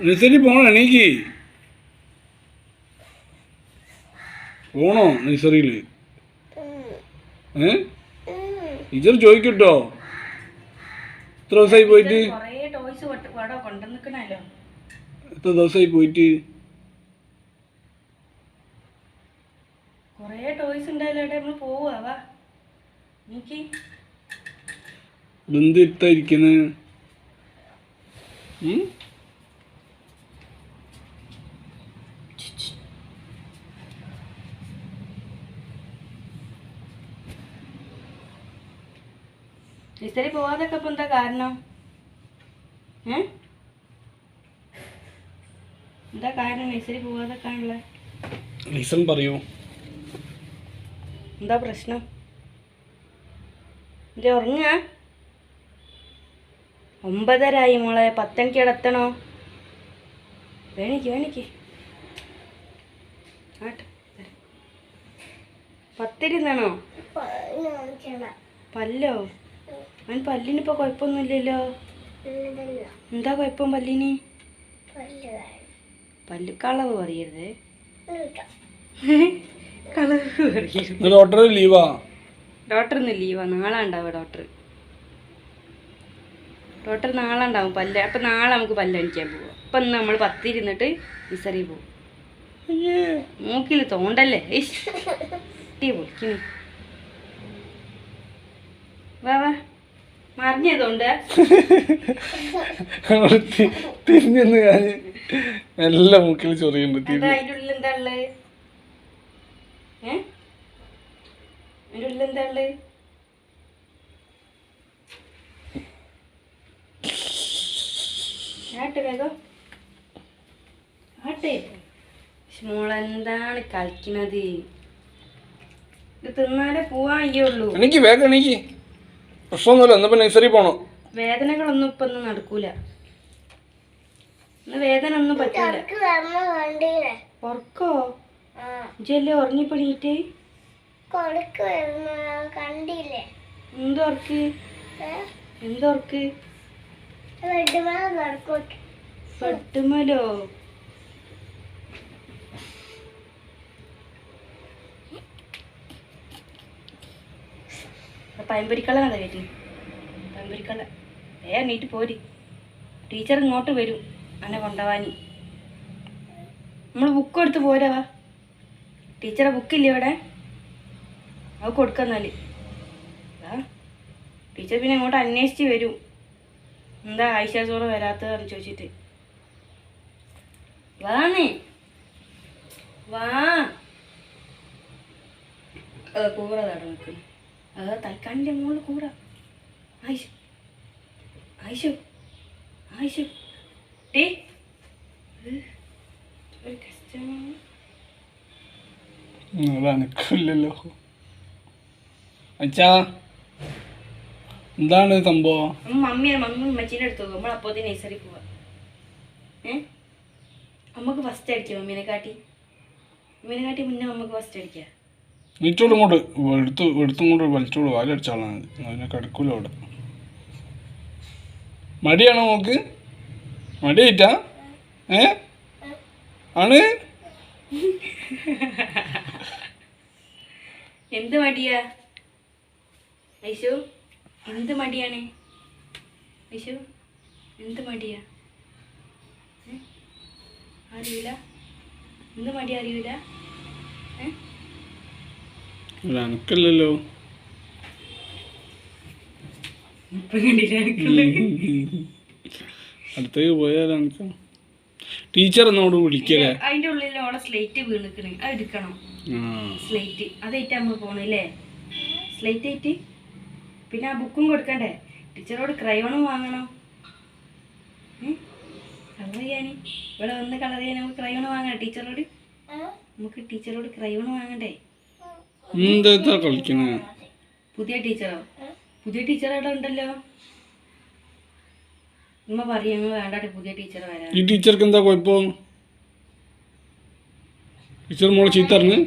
Nursery പോണോ എണീക്ക്. പോണോ നിസറിയിൽ ഏ? ടീച്ചർ ചോദിക്കട്ടോ. എത്ര ദിവസമായി പോയിട്ട്? എത്ര ദിവസമായി പോയിട്ട്? കൊറേ ടോയ്സ് ഉണ്ടായാലും ഇവിടെ നമ്മൾ പോവാ വാ എനിക്ക് ഇതെന്ത് ഇരിക്കുന്നത് നഴ്സറി പോവാതൊക്കെ ഇപ്പൊ എന്താ കാരണം? ഏ? എന്താ കാരണം നഴ്സറി പോവാതൊക്കെയാണുള്ള റീസൺ പറയൂ. എന്താ പ്രശ്നം? എന്റെ ഉറങ്ങ. ഒമ്പതരായി മോളെ പത്തണിക്ക് കിടത്തണോ വേണിക്ക് വേണിക്ക്. ആട്ടെ. പത്തിരുന്നാണോ പല്ലോ? അവൻ പല്ലിനിപ്പോ കുഴപ്പമൊന്നുമില്ലല്ലോ. എന്താ കുഴപ്പം പല്ലിന്? പല്ല് കളവ് പറയരുത്. കളവ് പറയരുത്. ഡോക്ടർ ലീവാ ഡോക്ടർ ഇന്ന് ലീവാ? നാളെ ഉണ്ടാവുക ഡോക്ടർ. ഡോക്ടർ നാളെ ഉണ്ടാവും പല്ല്. അപ്പം നാളെ നമുക്ക് പല്ലടിക്കാൻ പോവാം. അപ്പം ഇന്ന് നമ്മൾ പത്തിരുന്നിട്ട് വിസറി പോവും. മൂക്കിൽ തോണ്ടല്ലേ? ഇഷ് പൊളിക്കുന്നു വാ വാ. മറിഞ്ഞതുകൊണ്ട്. തിരിഞ്ഞെന്ന് ഞാൻ എല്ലാ മുക്കിൽ ചൊറിയുണ്ട് അതിന്റെ ഉള്ളിൽ എന്താ ഉള്ളത് ഏ? അതിന്റെ ഉള്ളിൽ എന്താ ഉള്ളത് ആട്ടെ വേഗം. ആട്ടെ. മോളെന്താണ് കളിക്കണത്? ഇത് തിന്നാലേ പോവാൻ ഉള്ളൂ. എനിക്ക് വേഗം എണീക്ക്. പ്രശ്നമൊന്നുമില്ല എന്നാ പിന്നെ നഴ്സറി പോണോ. വേദനകളൊന്നും ഇപ്പൊ ഒന്നും നടക്കൂല. ഇന്ന് വേദന ഒന്നും പറ്റൂല. ഉറക്കോ? ഇജല്ലേ ഉറങ്ങിപ്പണീറ്റ്? കണ്ടില്ലേ? എന്തോർക്ക് എന്തോർക്ക് പെട്ടുമലോ പയമ്പരിക്കള്ള കഥ കേട്ടി. പയമ്പരിക്കള്ള. ഏ നീട്ട് പോര്. ടീച്ചർ ഇങ്ങോട്ട് വരും. അന്നെ കൊണ്ടുപോവാനി. നമ്മൾ ബുക്ക് എടുത്ത് പോരാ വാ. ടീച്ചറെ ബുക്കില്ല ഇവിടെ അത് കൊടുക്കുന്നാൽ ടീച്ചർ പിന്നെ ഇങ്ങോട്ട് അന്വേഷിച്ച് വരും. എന്താ ആയിഷ ചോറ് വരാത്തതെന്ന് ചോദിച്ചിട്ട്. വാന്നേ. വാ. കൂറ തട അത് തൽക്കാലിന്റെ മുകളിൽ കൂറ ആയിഷു. ആയിഷു. ആയിഷു. ടേ ഒരു അനക്കില്ലല്ലോ അച്ഛാ എന്താണ് സംഭവം? മമ്മിയെ മമ്മി ഉമ്മച്ചീന്റെ അടുത്ത് പോകും നമ്മൾ അപ്പോൾ നഴ്സറി പോവാം. ഏ? അമ്മയ്ക്ക് ഫസ്റ്റ് അടിക്കാം മമ്മീനെ കാട്ടി മമ്മീനെ കാട്ടി മുന്നേ നമുക്ക് ഫസ്റ്റ് അടിക്കാം. നീച്ചോട് കൊണ്ട് എടുത്ത് എടുത്തും കൊണ്ട് വലിച്ചോളും വാലടിച്ചാളാണ്. അതിനെ കിടക്കൂല അവിടെ. മടിയാണോ നോക്ക് മടിയായിട്ടാ? ഏ? ആണ്? എന്ത് മടിയാ? ഐശു എന്ത് മടിയാണ്? ഐശു എന്ത് മടിയാ? അറിയൂല? എന്ത് മടി അറിയൂല? ഏ? അല്ല എനിക്കുള്ളത്? അടുത്തേക്ക് പോയാൽ അനക്ക? ടീച്ചർ എന്നോട് വിളിക്കലേ അതിന്റെ ഉള്ളിൽ ഓളെ സ്ലേറ്റ് വീണിക്കണേ. അത് എടുക്കണം. സ്ലേറ്റ് അതായിട്ട് നമ്മൾ പോണില്ലേ സ്ലേറ്റ് ആയിട്ട്? പിന്നെ ആ ബുക്കും കൊടുക്കണ്ടേ? ടീച്ചറോട് ക്രയോണും വാങ്ങണം. കളർ ചെയ്യാന്. ഇവിടെ വന്ന് കളർ ചെയ്യാൻ നമുക്ക് ക്രയോൺ വാങ്ങണം. ടീച്ചറോട്? നമുക്ക് ടീച്ചറോട് ക്രയോൺ വാങ്ങണ്ടേ? എന്താ കളിക്കണേ? പുതിയ ടീച്ചറോ? പുതിയ ടീച്ചർ അവിടെ ഉണ്ടല്ലോ. ഉമ്മ പറയുന്നു ഞങ്ങൾ പുതിയ ടീച്ചർ വരാൻ ഈ ടീച്ചർക്ക് എന്താ കുഴപ്പം? ടീച്ചർ മോളെ ചീത്തറിഞ്ഞ്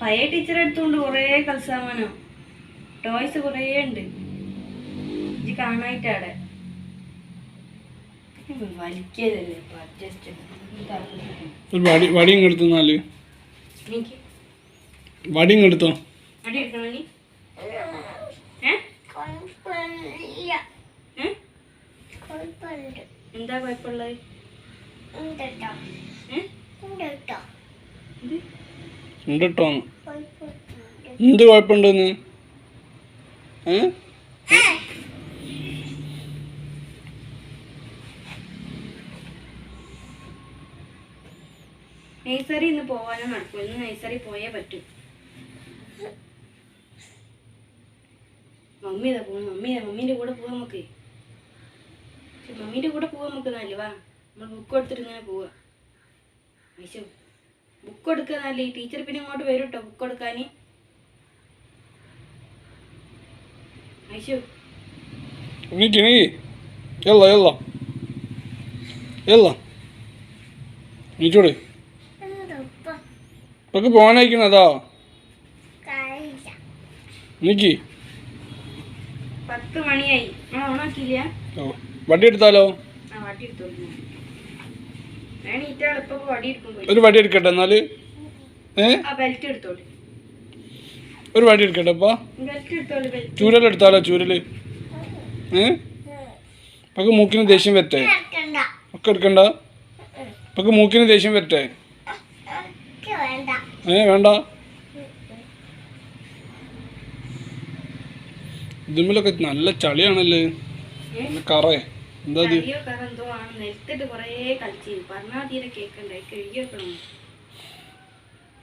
പഴയ ടീച്ചറെ അടുത്തുകൊണ്ട് കുറേ കൽസാമാനം ടോയ്സ് കുറേ ഉണ്ട്. ഇത് കാണായിട്ടാടെ ഒരു വടി വടി ഇങ്ങെടുത്തു നാല്? വടി ഇങ്ങെടുത്തോ? എന്താ കുഴപ്പമുള്ളത്? എന്ത്? കുഴപ്പമുണ്ടെന്ന്? ഏ? നഴ്സറി ഇന്ന് പോവാനോ നടക്കും. ഇന്ന് നഴ്സറി പോയേ പറ്റൂ. മമ്മി ഇതാ പോകുന്നു മമ്മി മമ്മീന്റെ കൂടെ പോവാം നമുക്ക്. മമ്മീന്റെ കൂടെ പോവാം നമുക്ക് നല്ല വാ നമ്മൾ ബുക്ക് എടുത്തിട്ട് ഇങ്ങനെ പോവാ. ഐശോ ബുക്ക് എടുക്കുക നല്ല ഈ ടീച്ചർ പിന്നെ ഇങ്ങോട്ട് വരും കേട്ടോ ബുക്ക് എടുക്കാൻ ഐശോ. നീക്കി നീക്കി يلا يلا യല്ല നീച്ചോട് ഇപ്പൊക്ക് പോകാനായിക്കണതോ നീക്കി? പത്ത് മണിയായി. ഓ വടി എടുത്താലോ ഒരു വടി എടുക്കട്ടെ എന്നാൽ? ഏ? ഒരു വടി എടുക്കട്ടെ അപ്പാ ബെൽറ്റ് ചൂരലെടുത്താലോ ചൂരൽ ഏ? ഇപ്പൊക്ക് മൂക്കിന് ദേഷ്യം വരട്ടെ? ഒക്കെ എടുക്കണ്ട? ഇപ്പൊക്ക് മൂക്കിന് ദേഷ്യം വരട്ടെ? ഏ വേണ്ട. ഇതിന്മേലൊക്കെ നല്ല ചളിയാണല്ലേ? നല്ല കറേ. എന്താ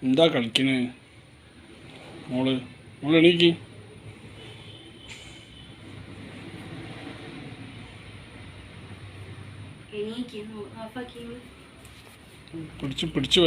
എന്തോ കളിക്കണേ? മോൾ മോൾ എണീക്ക്. പിടിച്ച് പിടിച്ച്